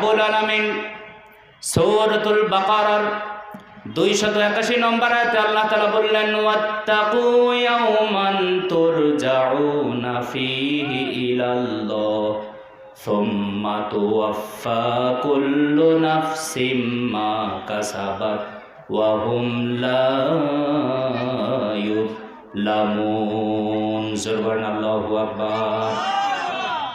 রব্বুল আলামিন সূরাতুল বাকারার দুইশত একাশি নম্বর আয়াতে আল্লাহ তাআলা বললেন, ওয়াত্তাকু ইয়াওমান তুরজাউনা ফীহি ইলাল্লাহ, সুম্মা তুওয়াফফা কুল্লু নাফসিম মা কাসাবাত, ওয়া হুম লা ইউলামুন। সুবহানাল্লাহু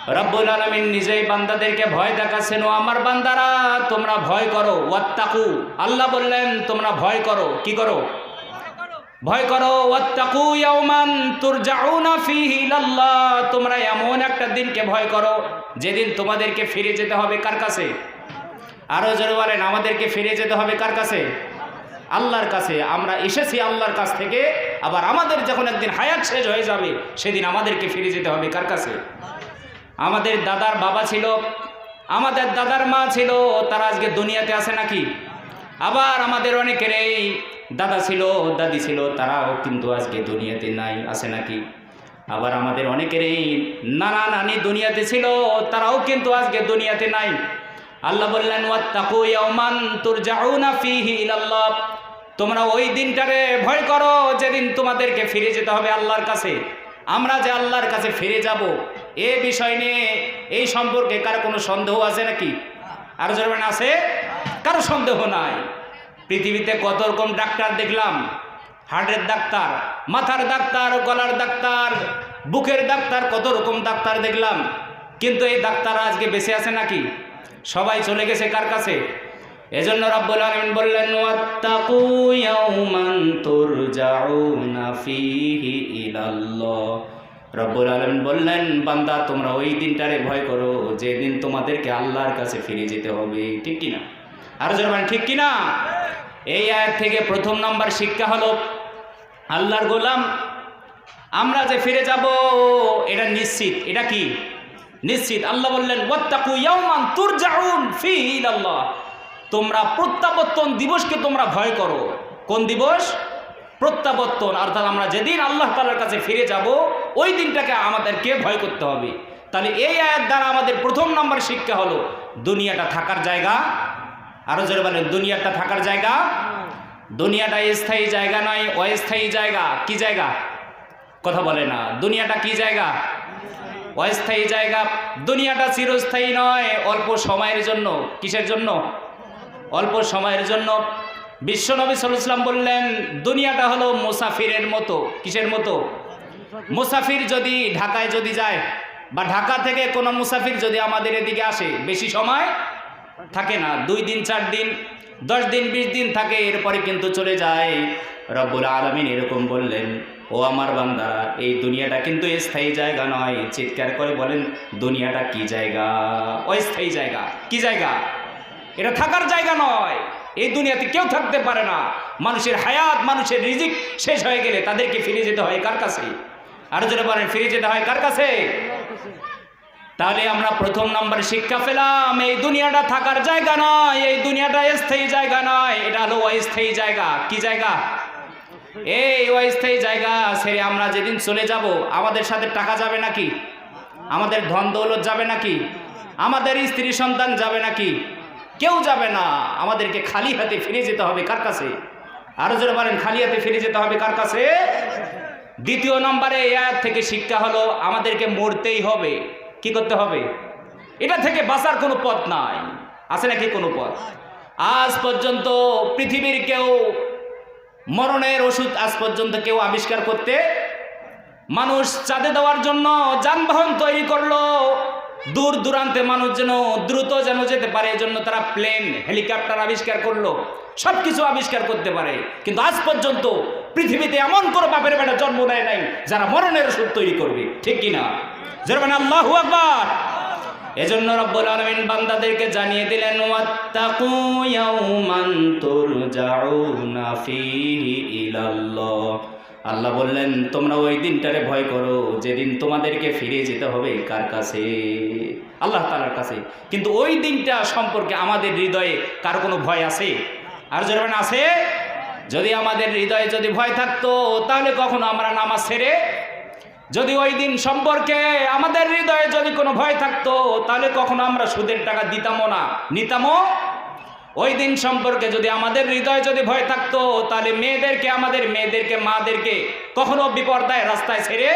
রব্বুল আলমিন নিজেই বান্দাদেরকে ভয় দেখাচ্ছেন, ও আমার বান্দারা, তোমরা ভয় করো, ওয়াত্তাকু। আল্লাহ বললেন, তোমরা ভয় করো, কি করো? ভয় করো, ওয়াত্তাকু ইয়াওমান তুরজাউনা ফীহি ইলাল্লাহ। তোমরা এমন একটা দিনকে ভয় করো, যেদিন তোমাদেরকে ফিরে যেতে হবে কার কাছে? আরও জোরে বলেন, আমাদেরকে ফিরে যেতে হবে কার কাছে? আল্লাহর কাছে। আমরা এসেছি আল্লাহর কাছ থেকে, আবার আমাদের যখন একদিন হায়াত শেষ হয়ে যাবে, সেদিন আমাদেরকে ফিরে যেতে হবে কার কাছে? আমাদের দাদার বাবা ছিল, আমাদের দাদার মা ছিল, তারা আজকে দুনিয়াতে আছে নাকি? আবার আমাদের অনেকেরই দাদা ছিল, দাদি ছিল, তারাও কিন্তু আজকে দুনিয়াতে নাই, আছে নাকি? আবার আমাদের অনেকেরই নানা নানি দুনিয়াতে ছিল, তারাও কিন্তু আজকে দুনিয়াতে নাই। আল্লাহ বললেন, ওয়াত্তাকু তুরজাউনা ফীহি ইলাল্লাহ। তোমরা ওই দিনটারে ভয় করো, যেদিন তোমাদেরকে ফিরে যেতে হবে আল্লাহর কাছে। আমরা যে আল্লাহর কাছে ফিরে যাব এ বিষয় নিয়ে, এই সম্পর্কে কার কোনো সন্দেহ আছে নাকি? আরও যাবেন আছে? কারও সন্দেহ নাই। পৃথিবীতে কত রকম ডাক্তার দেখলাম? হার্টের ডাক্তার, মাথার ডাক্তার, গলার ডাক্তার, বুকের ডাক্তার, কত রকম ডাক্তার দেখলাম। কিন্তু এই ডাক্তার আজকে বেঁচে আছে নাকি? সবাই চলে গেছে কার কাছে? এজন্য রব্বুল আলামিন বললেন, ওয়াত্তাকু ইয়াওমান তুরজাউনা ফীহি ইলাল্লাহ। রব্বুল আলামিন বললেন, বান্দা, তোমরা ওই দিনটারে ভয় করো, যেদিন তোমাদেরকে আল্লাহর কাছে ফিরে যেতে হবে। ঠিক কি না আর জোরমান ঠিক কি না এই আয়াত থেকে প্রথম নাম্বার শিক্ষা হলো, আল্লাহর গোলাম, আমরা যে ফিরে যাব, এটা নিশ্চিত। এটা কি? নিশ্চিত। আল্লাহ বললেন ফীহি ইলাল্লাহ। তোমরা প্রত্যাবর্তন দিবসকে তোমরা ভয় করো। কোন দিবস? প্রত্যাবর্তন। অর্থাৎ আমরা যেদিন আল্লাহ তালার কাছে ফিরে যাব ওই দিনটাকে আমাদেরকে ভয় করতে হবে। তাহলে এই আয়াত দ্বারা আমাদের প্রথম নম্বর শিক্ষা হলো, দুনিয়াটা থাকার জায়গা, আরও জোরে বলেন, দুনিয়াটা থাকার জায়গা, দুনিয়াটা স্থায়ী জায়গা নয়, অস্থায়ী জায়গা, কি জায়গা? কথা বলে না, দুনিয়াটা কি জায়গা? অস্থায়ী জায়গা, দুনিয়াটা চিরস্থায়ী নয়, অল্প সময়ের জন্য, কিসের জন্য? অল্প সময়ের জন্য। বিশ্বনবী সাল্লাম বললেন, দুনিয়াটা হলো মুসাফিরের মতো, কিসের মতো? মুসাফির যদি ঢাকায় যদি যায়, বা ঢাকা থেকে কোনো মুসাফির যদি আমাদের এদিকে আসে, বেশি সময় থাকে না, দুই দিন, চার দিন, দশ দিন, বিশ দিন থাকে, এরপরে কিন্তু চলে যায়। রব্বুল আলমিন এরকম বললেন, ও আমার বান্দারা এই দুনিয়াটা কিন্তু স্থায়ী জায়গা নয়। চিৎকার করে বলেন, দুনিয়াটা কি জায়গা? অস্থায়ী জায়গা। কি জায়গা? এটা থাকার জায়গা নয়। এই দুনিয়াতে কেউ থাকতে পারে না। মানুষের হায়াত, মানুষের রিজিক শেষ হয়ে গেলে তাদেরকে ফিরে যেতে হয় কার কাছে? আরও যেটা বলেন, ফিরে যেতে হয় কার কাছে? তাহলে আমরা প্রথম নম্বর শিক্ষা পেলাম, এই দুনিয়াটা থাকার জায়গা নয়, এই দুনিয়াটা স্থায়ী জায়গা নয়, এটা হলো অস্থায়ী জায়গা। কি জায়গা? এই অস্থায়ী জায়গা ছেড়ে আমরা যেদিন চলে যাব, আমাদের সাথে টাকা যাবে নাকি? আমাদের ধন দৌলত যাবে নাকি? আমাদের স্ত্রী সন্তান যাবে নাকি? কেউ যাবে না। আমাদেরকে খালি হাতে ফিরে যেতে হবে কার কাছে? আরও জোরে বলেন, খালি হাতে ফিরে যেতে হবে কার কাছে? দ্বিতীয় নম্বরে আয়াত থেকে শিক্ষা হলো, আমাদেরকে মরতেই হবে। কি করতে হবে? এটা থেকে বাঁচার কোনো পথ নাই। আছে নাকি কোনো পথ? আজ পর্যন্ত পৃথিবীর কেউ মরণের ওষুধ আজ পর্যন্ত কেউ আবিষ্কার করতে মানুষ চাঁদে দেওয়ার জন্য যানবাহন তৈরি করল। দূর দূরান্তে মানুষ যেন দ্রুত যেন যেতে পারে, এজন্য তারা প্লেন, হেলিকপ্টার আবিষ্কার করল। সব কিছু আবিষ্কার করতে পারে। কিন্তু আজ পর্যন্ত পৃথিবীতে এমন কোনো বাপের বেটা জন্ম দেয় নাই যারা মরণের ওষুধ তৈরি করবে। ঠিক কিনা? যেরকম আল্লাহু আকবার। এজন্য রব্বুল আলামিন বান্দাদেরকে জানিয়ে দিলেন, ওয়াত্তাকু ইয়াওমান তুরজাউনা ফীহি ইলাল্লাহ। আল্লাহ বললেন, তোমরা ওই দিনটারে ভয় করো, যেদিন তোমাদেরকে ফিরে যেতে হবে কার কাছে? আল্লাহ তালার কাছে। কিন্তু ওই দিনটা সম্পর্কে আমাদের হৃদয়ে কার কোনো ভয় আছে? আর যেমন আছে? যদি আমাদের হৃদয়ে যদি ভয় থাকতো, তাহলে কখনো আমরা নামাজ ছেড়ে যদি ওই দিন সম্পর্কে আমাদের হৃদয়ে যদি কোনো ভয় থাকতো, তাহলে কখনো আমরা সুদের টাকা দিতামও না, নিতামও। ওই দিন সম্পর্কে যদি আমাদের হৃদয়ে যদি ভয় থাকতো, তাহলে মেয়েদেরকে, আমাদের মেয়েদেরকে, মাদেরকে কখনো বিপর্দায় রাস্তায় ছেড়ে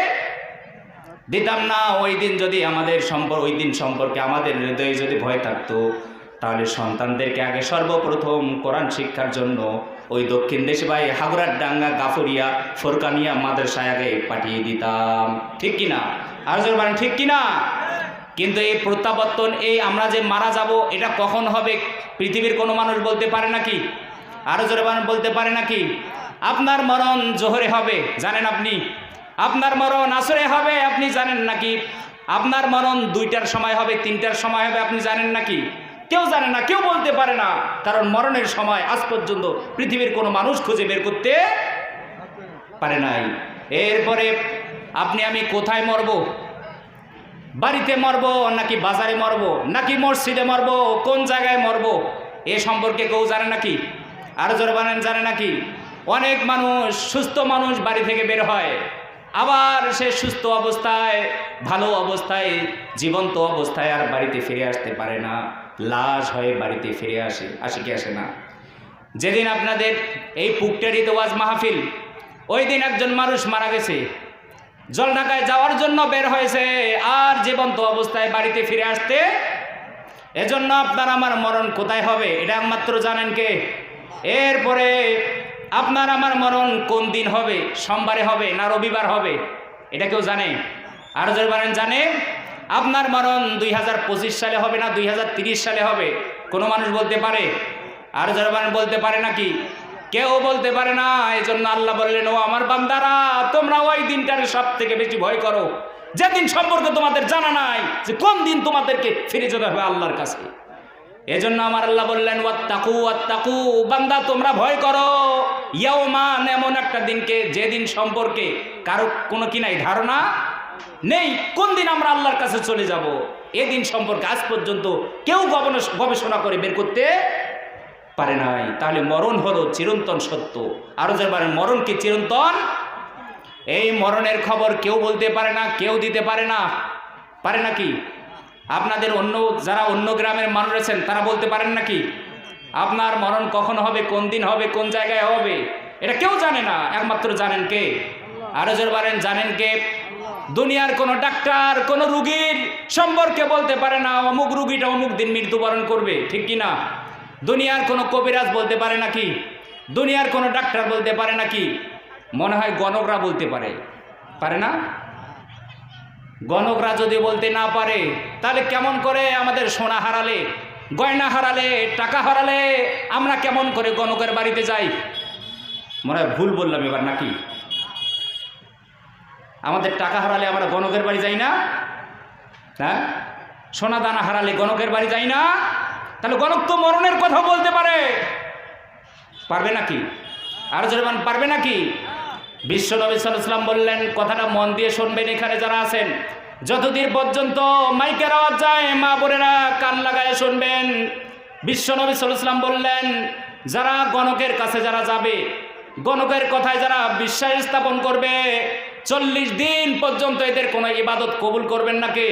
দিতাম না। ওই দিন যদি আমাদের সম্পর্ক ওই দিন সম্পর্কে আমাদের হৃদয়ে যদি ভয় থাকতো তাহলে সন্তানদেরকে আগে সর্বপ্রথম কোরআন শিক্ষার জন্য ওই দক্ষিণ দেশে ভাই হাগুরার ডাঙ্গা গাফরিয়া, ফোরকানিয়া মাদ্রাসায় আগে পাঠিয়ে দিতাম। ঠিক কিনা? আর বলেন, ঠিক কিনা? কিন্তু এই প্রত্যাবর্তন, এই আমরা যে মারা যাব, এটা কখন হবে? পৃথিবীর কোনো মানুষ বলতে পারে নাকি? আরও জোরে বলতে পারে নাকি? আপনার মরণ জোহরে হবে, জানেন আপনি? আপনার মরণ আসরে হবে, আপনি জানেন নাকি? আপনার মরণ দুইটার সময় হবে, তিনটার সময় হবে, আপনি জানেন নাকি? কেউ জানে না, কেউ বলতে পারে না। কারণ মরণের সময় আজ পর্যন্ত পৃথিবীর কোনো মানুষ খুঁজে বের করতে পারে নাই। এরপরে আপনি, আমি কোথায় মরবো? বাড়িতে মরব, নাকি বাজারে মরব, নাকি মসজিদে মরব, কোন জায়গায় মরব? এ সম্পর্কে কেউ জানে নাকি? আর জোরে বানেন, জানে নাকি? অনেক মানুষ, সুস্থ মানুষ বাড়ি থেকে বের হয়। আবার সে সুস্থ অবস্থায়, ভালো অবস্থায়, জীবন্ত অবস্থায় আর বাড়িতে ফিরে আসতে পারে না। লাশ হয়ে বাড়িতে ফিরে আসে আসে কি আসে না। যেদিন আপনাদের এই পুকটারিত ওয়াজ মাহফিল, ওই দিন একজন মানুষ মারা গেছে। জল ঢাকায় যাওয়ার জন্য বের হয়েছে আর জীবন্ত অবস্থায় বাড়িতে ফিরে আসতে। এজন্য আপনার আমার মরণ কোথায় হবে, এটা একমাত্র জানেন কে? এরপরে আপনার আমার মরণ কোন দিন হবে, সোমবারে হবে না রবিবার হবে, এটা কেউ জানে? আর বলেন, জানে? আপনার মরণ দুই হাজার পঁচিশ সালে হবে না, দুই সালে হবে। কোনো মানুষ বলতে পারে, আর যারা বলতে পারে নাকি? কেউ বলতে পারে না এই জন্য আল্লাহ বললেন, ও আমার বান্দারা, তোমরা ওই দিনটার সব থেকে বেশি ভয় করো। যেদিন সম্পর্কে তোমাদের জানা নাই, যে কোন দিন তোমাদেরকে ফিরে যেতে হবে আল্লাহর কাছে। এজন্য আমার আল্লাহ বললেন, ওয়াত্তাকু ওয়াত্তাকু, বান্দা, তোমরা ভয় করো। ইয়াওমান এমন একটা দিনকে, যেদিন সম্পর্কে কারও কোনো কি নাই, ধারণা নেই, কোন দিন আমরা আল্লাহর কাছে চলে যাব? এদিন সম্পর্কে আজ পর্যন্ত কেউ গবেষ- গবেষণা করে বের করতে পারে নাই। তাহলে মরণ হলো চিরন্তন সত্য। আরও যার মরণ কি চিরন্তন? এই মরণের খবর কেউ বলতে পারে না, কেউ দিতে পারে না। পারে নাকি? আপনাদের অন্য, যারা অন্য গ্রামের মানুষ আছেন, তারা বলতে পারেন নাকি? আপনার মরণ কখন হবে, কোন দিন হবে, কোন জায়গায় হবে? এটা কেউ জানে না। একমাত্র জানেন কে? আরও জোর বলেন, জানেন কে? দুনিয়ার কোনো ডাক্তার, কোনো রুগীর সম্পর্কে বলতে পারে না, অমুক রুগীটা অমুক দিন মৃত্যুবরণ করবে, ঠিক কি না? দুনিয়ার কোনো কবিরাজ বলতে পারে নাকি? দুনিয়ার কোনো ডাক্তার বলতে পারে নাকি? মনে হয় গণকরা বলতে পারে। পারে না? গণকরা যদি বলতে না পারে, তাহলে কেমন করে আমাদের সোনা হারালে, গয়না হারালে, টাকা হারালে, আমরা কেমন করে গণকের বাড়িতে যাই? মনে হয় ভুল বললাম এবার নাকি? আমাদের টাকা হারালে আমরা গণকের বাড়ি যাই না? হ্যাঁ? সোনা দানা হারালে গণকের বাড়ি যাই না? তাহলে গণক তো মরণের কথা বলতে পারে। পারবে নাকি? আর জরিমান পারবে নাকি? বিশ্ব নবী সাল্লাম বললেন, কথাটা মন দিয়ে শুনবেন এখানে যারা আছেন। যতদিন পর্যন্ত মাইকের আওয়াজ যায়, মা বোনেরা কান লাগায় শুনবেন। বিশ্ব নবী সাল্লাম বললেন, যারা গণকের কাছে যারা যাবে, গণকের কথায় যারা বিশ্বাস স্থাপন করবে চল্লিশ দিন পর্যন্ত এদের কোনো ইবাদত কবুল করবেন নাকি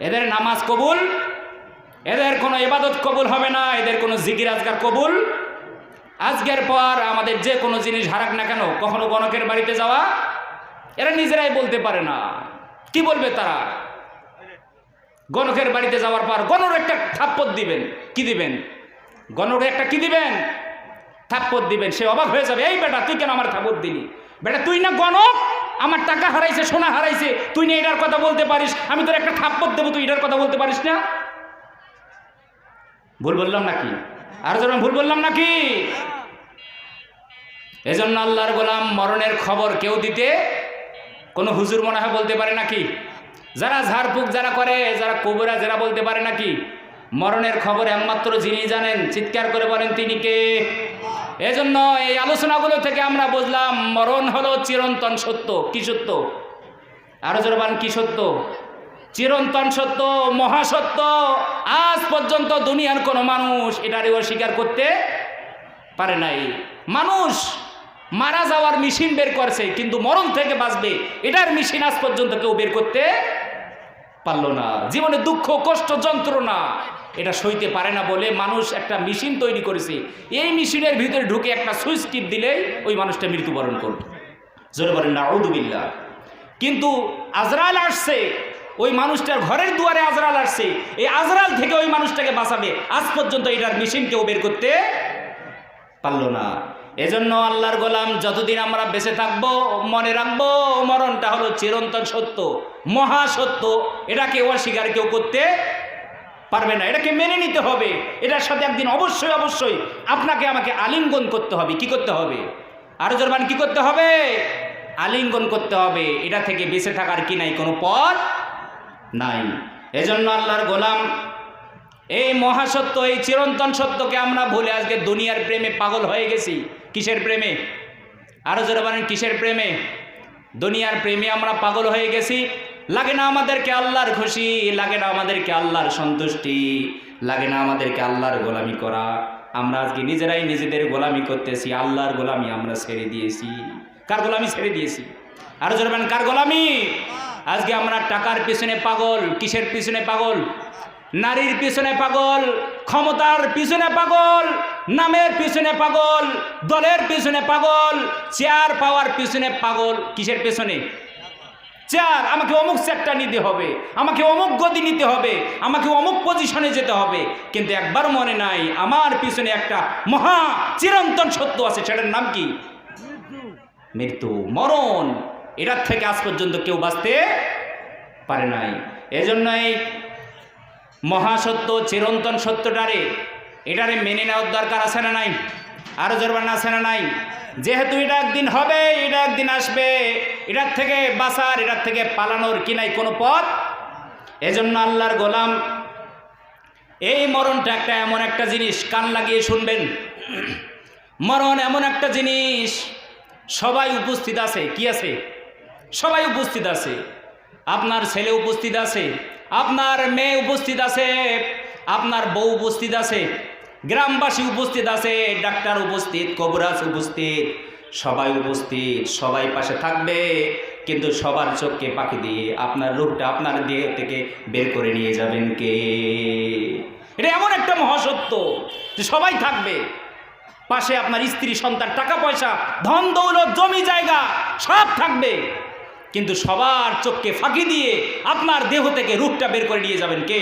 এদের নামাজ কবুল? এদের কোনো ইবাদত কবুল হবে না, এদের কোনো জিকির আজগার কবুল? আজকের পর আমাদের যে কোনো জিনিস হারাক না কেন? কখনো গণকের বাড়িতে যাওয়া? এরা নিজেরাই বলতে পারে না। কি বলবে তারা? গণকের বাড়িতে যাওয়ার পর গণর একটা থাপ্পর দিবেন। কি দিবেন? গণর একটা কি দিবেন? থাপ্পর দিবেন। সে অবাক হয়ে যাবে, এই বেটা, তুই কেন আমার থাপ্পর দিলি? বেটা, তুই না গণক? আমার টাকা হারাইছে, সোনা হারাইছে, তুই না এটার কথা বলতে পারিস, আমি তোর একটা থাপ্পর দেবো, তুই এটার কথা বলতে পারিস না? ভুল বললাম নাকি? আর যেন ভুল বললাম নাকি? এজন্য আল্লাহর গোলাম মরণের খবর কেউ দিতে কোনো হুজুর মনে হয় বলতে পারে নাকি? যারা ঝাড়ফুঁক যারা করে, যারা কবুরা যারা বলতে পারে নাকি? মরণের খবর একমাত্র যিনি জানেন, চিৎকার করে বলেন, তিনি কে? এজন্য এই আলোচনাগুলো থেকে আমরা বুঝলাম, মরণ হলো চিরন্তন সত্য। কি সত্য? আরও জোরবান কি সত্য? চিরন্তন সত্য, মহাসত্য। আজ পর্যন্ত দুনিয়ার কোনো মানুষ এটারই অস্বীকার করতে পারে নাই। মানুষ মারা যাওয়ার মেশিন বের করছে, কিন্তু মরণ থেকে বাঁচবে, এটার মেশিন আজ পর্যন্ত কেউ বের করতে পারল না। জীবনে দুঃখ, কষ্ট, যন্ত্রণা এটা সইতে পারে না বলে মানুষ একটা মেশিন তৈরি করেছে। এই মেশিনের ভিতরে ঢুকে একটা সুইচ টিপ দিলেই ওই মানুষটা মৃত্যুবরণ করবে জোরে বলেন না আউদুবিল্লাহ কিন্তু আজরাল আসছে, ওই মানুষটার ঘরের দুয়ারে আজরাল আসছে। এই আজরাল থেকে ওই মানুষটাকে বাঁচাবে। আজ পর্যন্ত এটার মেশিন কেউ বের করতে পারল না। এজন্য আল্লাহর গোলাম, যতদিন আমরা বেঁচে থাকব, মনে রাখব, মরণটা হলো চিরন্তন সত্য, মহা সত্য। এটা কেউ অস্বীকার কেউ করতে পারবে না। এটাকে মেনে নিতে হবে। এটার সাথে একদিন অবশ্যই অবশ্যই আপনাকে আমাকে আলিঙ্গন করতে হবে। কি করতে হবে? আরও জরবান কি করতে হবে? আলিঙ্গন করতে হবে। এটা থেকে বেঁচে থাকার কি নাই? কোনো পথ নাই। এজন্য আল্লাহর গোলাম, এই মহাসত্য, এই চিরন্তন সত্যকে আমরা ভুলে আজকে দুনিয়ার প্রেমে পাগল হয়ে গেছি। কিসের প্রেমে? আরও জোরে কিসের প্রেমে? দুনিয়ার প্রেমে আমরা পাগল হয়ে গেছি। লাগে না আমাদেরকে আল্লাহর খুশি, লাগে না আমাদেরকে আল্লাহর সন্তুষ্টি, লাগে না আমাদেরকে আল্লাহর গোলামি করা। আমরা আজকে নিজেরাই নিজেদের গোলামি করতেছি, আল্লাহর গোলামি আমরা ছেড়ে দিয়েছি। কার গোলামি ছেড়ে দিয়েছি? আরও জোরে বলেন, কার গোলামি? আজকে আমরা টাকার পিছনে পাগল, কিসের পিছনে পাগল? নারীর পিছনে পাগল, ক্ষমতার পিছনে পাগল, নামের পিছনে পাগল, দলের পিছনে পাগল, চেয়ার পাওয়ার পিছনে পাগল, কিসের পেছনে? চেয়ার আমাকে অমুক চেয়ারটা নিতে হবে, আমাকে অমুক গদি নিতে হবে, আমাকে অমুক পজিশনে যেতে হবে। কিন্তু একবার মনে নাই, আমার পিছনে একটা মহা চিরন্তন সত্য আছে, সেটার নাম কি? মৃত্যু, মরণ। এটার থেকে আজ পর্যন্ত কেউ বাঁচতে পারে নাই। এজন্য এই মহাসত্য, চিরন্তন সত্যটারে এটারে মেনে নেওয়ার দরকার আছে না নাই? আরও জোরবান আছে না নাই? যেহেতু এটা একদিন হবে, এটা একদিন আসবে। এটার থেকে বাঁচার এটার থেকে পালানোর কি নাই কোনো পথ? এজন্য আল্লাহর গোলাম, এই মরণটা একটা এমন একটা জিনিস, কান লাগিয়ে শুনবেন। মরণ এমন একটা জিনিস, সবাই উপস্থিত আছে। কি আছে? সবাই উপস্থিত আছে। আপনার ছেলে উপস্থিত আছে, আপনার মেয়ে উপস্থিত আছে, আপনার বউ উপস্থিত আছে, গ্রামবাসী উপস্থিত আছে, ডাক্তার উপস্থিত, কবরাজ উপস্থিত। সবাই উপস্থিত, সবাই পাশে থাকবে, কিন্তু সবার চোখকে পাখি দিয়ে আপনার রূপটা আপনার দেহ থেকে বের করে নিয়ে যাবেন কে? এটা এমন একটা মহাসত্য যে সবাই থাকবে। পাশে আপনার স্ত্রী, সন্তান টাকা পয়সা ধন, দৌলত, জমি, জায়গা, সব থাকবে। কিন্তু সবার চোখকে ফাঁকি দিয়ে আপনার দেহ থেকে রূপটা বের করে নিয়ে যাবেন কে?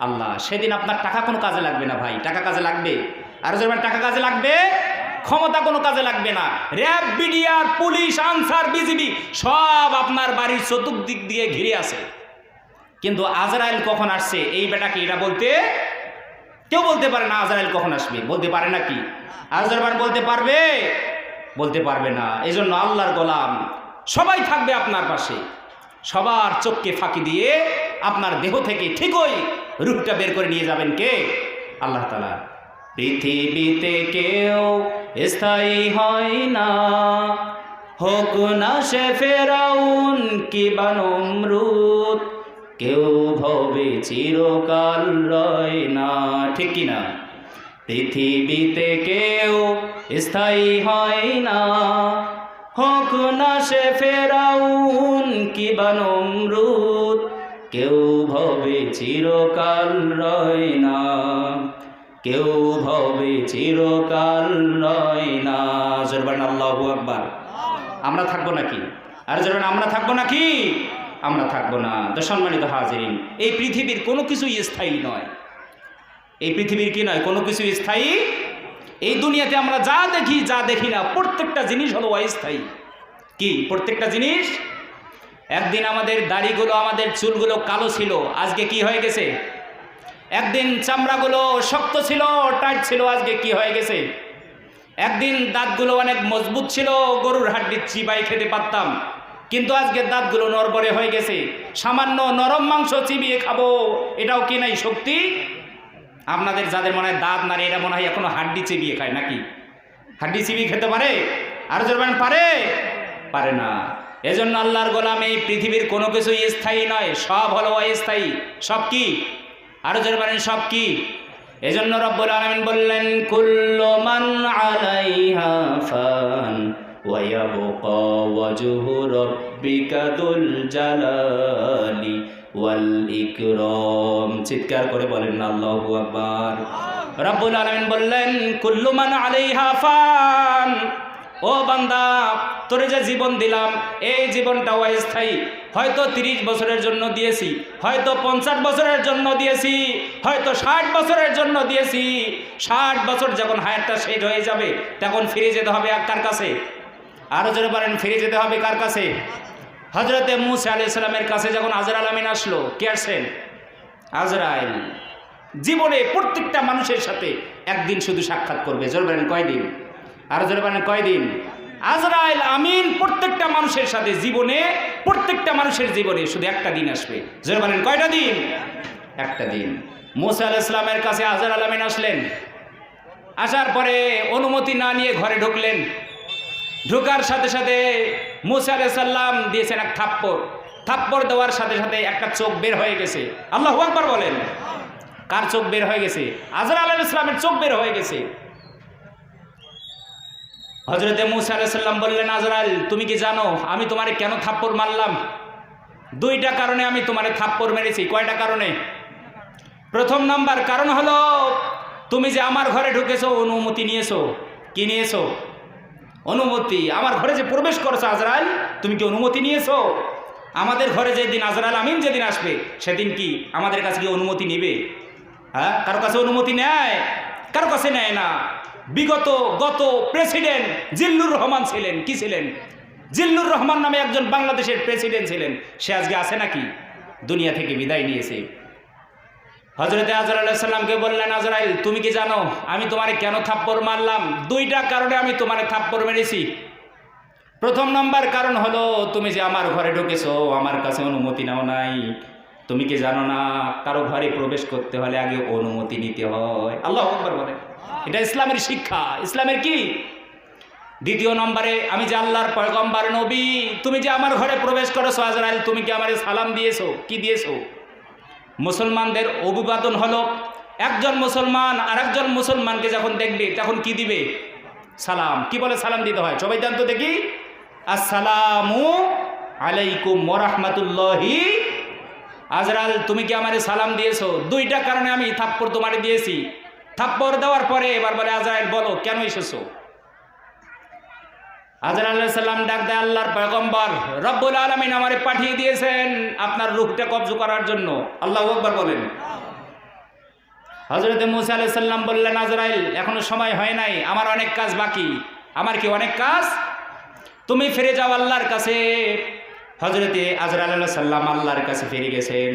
আল্লাহ, সেদিন আপনার টাকা কোনো কাজে লাগবে না ভাই। টাকা কাজে লাগবে। আর টাকা কাজে লাগবে? ক্ষমতা কোনো কাজে লাগবে না। RAB BDR police, Ansar, BGB সব আপনার বাড়ির চতুর্দিক দিয়ে ঘিরে আছে। কিন্তু আজরাইল কখন আসছে? এই বেটাকে এটা বলতে কেউ বলতে পারে না আজরাইল কখন আসবে। বলতে পারে না কি আজরাইল বলতে পারবে? বলতে পারবে না। এই জন্য আল্লাহর গোলাম সবাই থাকবে আপনার পাশে। সবার চোখকে ফাঁকি দিয়ে আপনার দেহ থেকে ঠিকই রূপটা বের করে নিয়ে যাবেন কে? আল্লাহ তালা পৃথিবীতে কেউ স্থায়ী হয় না। হোক না সে ফেরাউন কি বানমরুদ কেউ ভবে চিরকাল রয় না। ঠিক না? পৃথিবীতে কেউ স্থায়ী হয় না। হোক না সে ফেরাউন কি বানমরুদ কেউ ভবে চিরকাল রয় না। কেউ ভবে চিরকাল নয় না। জরবান আল্লাহু আকবার। আমরা থাকব নাকি? আর জরবান আমরা থাকব নাকি? আমরা থাকব না। তো সম্মানিত হাজিরিন, এই পৃথিবীর কোনো কিছুই স্থায়ী নয়। এই পৃথিবীর কি নয়? কোনো কিছু স্থায়ী? এই দুনিয়াতে আমরা যা দেখি যা দেখি না, প্রত্যেকটা জিনিস হলো অস্থায়ী। কি? প্রত্যেকটা জিনিস? একদিন আমাদের দাড়িগুলো, আমাদের চুলগুলো কালো ছিল। আজকে কি হয়ে গেছে? একদিন চামড়াগুলো শক্ত ছিল, টাইট ছিল, আজকে কি হয়ে গেছে? একদিন দাঁতগুলো অনেক মজবুত ছিল, গরুর হাড্ডি চিবাই খেতে পারতাম। কিন্তু আজকে দাঁতগুলো নরবরে হয়ে গেছে। সামান্য নরম মাংস চিবিয়ে খাব, এটাও কি নাই শক্তি? আপনাদের যাদের মনে হয় দাঁত নারে এরা মনে হয় এখনও হাড্ডি চিবিয়ে খায় নাকি? হাড্ডি চিবিয়ে খেতে পারে? আর জোরবান পারে? পারে না। এজন্য আল্লাহর গোলাম এই পৃথিবীর কোনো কিছুই স্থায়ী নয়, সব হলো অস্থায়ী। সব কি? আরও জোরবান সব কি? এজন্য রব্বুল আলামিন বললেন, কুল্লু মান আলাইহা ফান ওয়াজহু রাব্বিকা দুল জালালি ওয়াল ইকরাম। চিৎকার করে বলেন, আল্লাহু আকবার। রব্বুল আলামিন বললেন, কুল্লু মান আলাইহা ফান ও বান্দা, তোরে যে জীবন দিলাম, এই জীবনটা অস্থায়ী। হয়তো তিরিশ বছরের জন্য দিয়েছি, হয়তো পঞ্চাশ বছরের জন্য দিয়েছি, হয়তো ষাট বছরের জন্য দিয়েছি। ষাট বছর যখন হায়ারটা শেষ হয়ে যাবে, তখন ফিরে যেতে হবে কার কাছে? আরও যদি পারেন ফিরে যেতে হবে কার কাছে? হজরতে মুসা আলি ইসলামের কাছে যখন আজর আলমিন আসলো, কে আসছেন? আজরাইল। জীবনে প্রত্যেকটা মানুষের সাথে একদিন শুধু সাক্ষাৎ করবে। জোর বলেন, কয়দিন? আর জোরে বলেন, কয়দিন? আজরাইল আমিন প্রত্যেকটা মানুষের সাথে জীবনে, প্রত্যেকটা মানুষের জীবনে শুধু একটা দিন আসবে। জোরে বলেন, কয়টা দিন? একটা দিন। মোসা আল ইসলামের কাছে আজর আলমিন আসলেন। আসার পরে অনুমতি না নিয়ে ঘরে ঢুকলেন। ঢোকার সাথে সাথে মুসা আলাইহিস সাল্লাম দিয়েছেন এক থাপ্পড়। থাপ্পড় দেওয়ার সাথে সাথে একটা চোখ বের হয়ে গেছে। আল্লাহ আকবার বলেন। কার চোখ বের হয়ে গেছে? আজর আলাহ ইসলামের চোখ বের হয়ে গেছে। হজরতে মুসা আলাইসাল্লাম বললেন, আজরাইল, তুমি কি জানো আমি তোমারে কেন থাপ্পড় মারলাম? দুইটা কারণে আমি তোমারে থাপ্পড় মেরেছি। কয়টা কারণে? প্রথম নাম্বার কারণ হলো, তুমি যে আমার ঘরে ঢুকেছো, অনুমতি নিয়েছো। কি নিয়েছো? অনুমতি। আমার ঘরে যে প্রবেশ করছ, আজরাইল, তুমি কি অনুমতি নিয়েছো? আমাদের ঘরে যেদিন আজরাইল আমিন যেদিন আসবে, সেদিন কি আমাদের কাছে কি অনুমতি নেবে? হ্যাঁ? কারও কাছে অনুমতি নেয়? কারও কাছে নেয় না। বিগত গত প্রেসিডেন্ট জিল্লুর রহমান ছিলেন। কি ছিলেন? জিল্লুর রহমান নামে একজন বাংলাদেশের প্রেসিডেন্ট ছিলেন। সে আজকে আছে নাকি? দুনিয়া থেকে বিদায় নিয়েছে। হজরতে আজর সাল্লামকে বললেন আজরাইল তুমি কি জানো, আমি তোমারে কেন থাপ্পড় মারলাম? দুইটা কারণে আমি তোমারে থাপ্পড় মেরেছি। প্রথম নম্বর কারণ হলো, তুমি যে আমার ঘরে ঢুকেছো, আমার কাছে অনুমতি নাও নাই। তুমি কি জানো না, কারও ঘরে প্রবেশ করতে হলে আগে অনুমতি নিতে হয়। আল্লাহ বলে। এটা ইসলামের শিক্ষা। ইসলামের কি? দ্বিতীয় নম্বরে, আমি যে আল্লাহর পয়গম্বার নবী, তুমি যে আমার ঘরে প্রবেশ করেছ, আজরাইল, তুমি কি আমার সালাম দিয়েছ? কি দিয়েছ? মুসলমানদের অভিবাদন হলো, একজন মুসলমান আর একজন মুসলমানকে যখন দেখবে, তখন কি দিবে? সালাম। কি বলে সালাম দিতে হয়? সবাই জানতো দেখি? আসসালামু আলাইকুম ওরহমতুল্লাহি আজরাল, তুমি কি আমারে সালাম দিয়েছ? দুইটা কারণে আমি থাপ্পড় তোমারে দিয়েছি। থাপ্পড় দেওয়ার পরে এবার বলে, আজরাইল, বলো, কেন এসেছ? আজর আল্লাহ ডাক দেয়, আল্লাহর পয়গম্বর, রব্বুল আলমিন আমারে পাঠিয়ে দিয়েছেন আপনার রূপটা কবজ করার জন্য। আল্লাহ আকবর বলেন। হজরত মুসা আলাহ সাল্লাম বললেন, আজরাইল, এখনও সময় হয় নাই, আমার অনেক কাজ বাকি। আমার কি অনেক কাজ? তুমি ফিরে যাও আল্লাহর কাছে। হজরতে আজর আল্লাহ সাল্লাম আল্লাহর কাছে ফিরে গেছেন।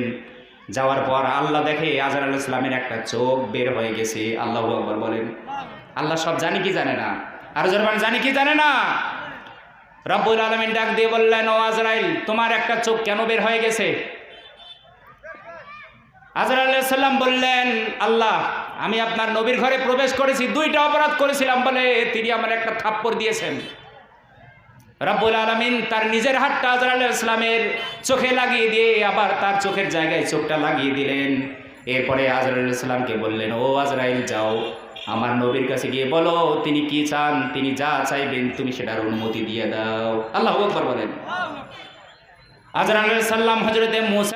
যাওয়ার পর আল্লাহ দেখে আজর আল্লাহ সাল্লামের একটা চোখ বের হয়ে গেছে। আল্লাহ আকবর বলেন, আল্লাহ সব জানি কি জানে না? আর জরমান জানি কি জানে না? রব্বুল আলমিন ডাক দিয়ে বললেন, ও আজরাইল, তোমার একটা চোখ কেন বের হয়ে গেছে? আজর আল্লাহ সাল্লাম বললেন, আল্লাহ, আমি আপনার নবীর ঘরে প্রবেশ করেছি, দুইটা অপরাধ করেছিলাম বলে তিনি আমার একটা থাপ্পড় দিয়েছেন। রব্বুল আলমিন তার নিজের হাতটা আজর ইসলামের চোখে লাগিয়ে দিয়ে আবার তার চোখের জায়গায় চোখটা লাগিয়ে দিলেন। এরপরে আজর ইসলামকে বললেন, ও আজরাইল, যাও। আমার নবীর কাছে গিয়ে বলো, তিনি কি চান? তিনি যা চাইবেন, তুমি সেটার অনুমতি দিয়ে দাও। আল্লাহ বলেন। আজর সাল্লাম হজরতে মুসা